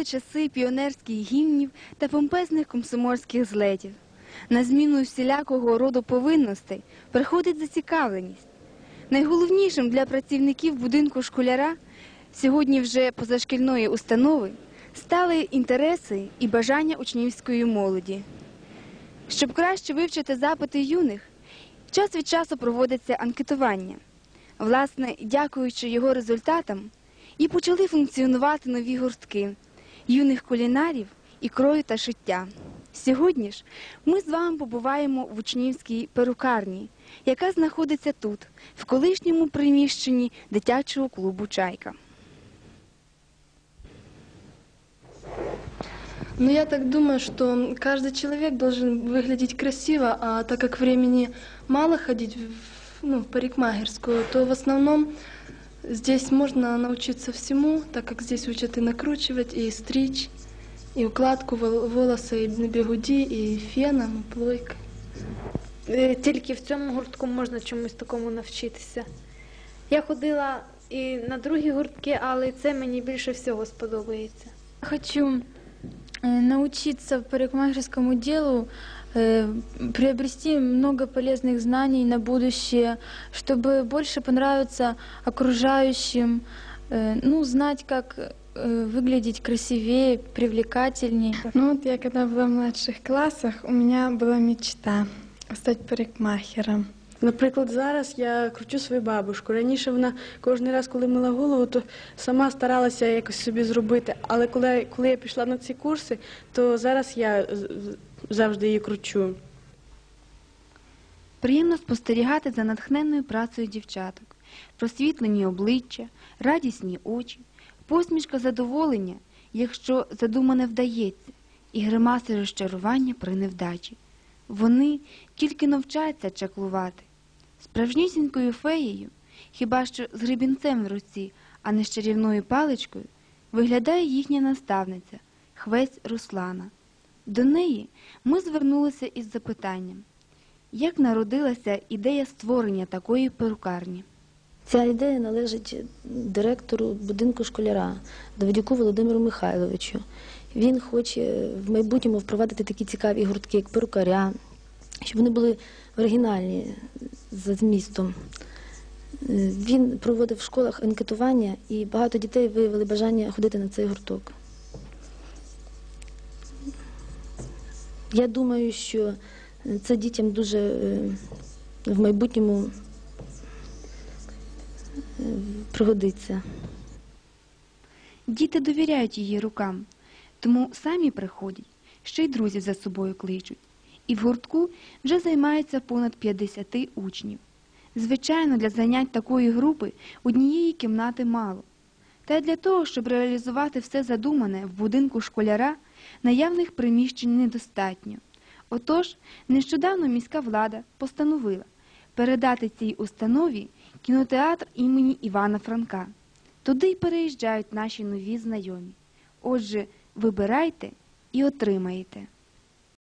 Минули часи піонерських гімнів та помпезних комсомольських злетів. На зміну всілякого роду повинностей приходить зацікавленість. Найголовнішим для працівників будинку школяра сьогодні вже позашкільної установи стали інтереси і бажання учнівської молоді. Щоб краще вивчити запити юних, час від часу проводиться анкетування. Власне, дякуючи його результатам, і почали функціонувати нові гуртки юних кулінарів і крою та шиття. Сьогодні ж ми з вами побуваємо в учнівській перукарні, яка знаходиться тут, в колишньому приміщенні дитячого клубу Чайка. Ну, я так думаю, что каждый человек должен выглядеть красиво, а так как времени мало ходить в, ну, в парикмахерскую, то в основном здесь можно научиться всему, так как здесь учат и накручивать, и стричь, и укладку вол- волоса, и на бегуди, и феном, і плойкой. Е, Тільки в цьому гуртку можна чомусь такому навчитися. Я ходила і на другі гуртки, але це мені більше всього сподобається. Хочу научиться парикмахерскому делу, э, приобрести много полезных знаний на будущее, чтобы больше понравиться окружающим, э, ну, знать, как э, выглядеть красивее, привлекательней. Ну вот я когда была в младших классах, у меня была мечта стать парикмахером. Наприклад, зараз я кручу свою бабушку. Раніше вона кожен раз, коли мила голову, то сама старалася якось собі зробити. Але коли, коли я пішла на ці курси, то зараз я завжди її кручу. Приємно спостерігати за натхненною працею дівчаток, просвітлені обличчя, радісні очі, посмішка задоволення, якщо задумане вдається, і гримаси розчарування при невдачі. Вони тільки навчаться чаклувати. Справжнісінькою феєю, хіба що з гребінцем в руці, а не з чарівною паличкою, виглядає їхня наставниця, хвець Руслана. До неї ми звернулися із запитанням. Як народилася ідея створення такої перукарні? Ця ідея належить директору будинку школяра Давидюку Володимиру Михайловичу. Він хоче в майбутньому впровадити такі цікаві гуртки, як перукаря, щоб вони були оригінальні за змістом. Він проводив в школах анкетування, і багато дітей виявили бажання ходити на цей гурток. Я думаю, що це дітям дуже е, в майбутньому е, пригодиться. Діти довіряють її рукам, тому самі приходять, ще й друзів за собою кличуть. І в гуртку вже займається понад 50 учнів. Звичайно, для занять такої групи однієї кімнати мало. Та й для того, щоб реалізувати все задумане в будинку школяра, наявних приміщень недостатньо. Отож, нещодавно міська влада постановила передати цій установі кінотеатр імені Івана Франка. Туди й переїжджають наші нові знайомі. Отже, вибирайте і отримаєте.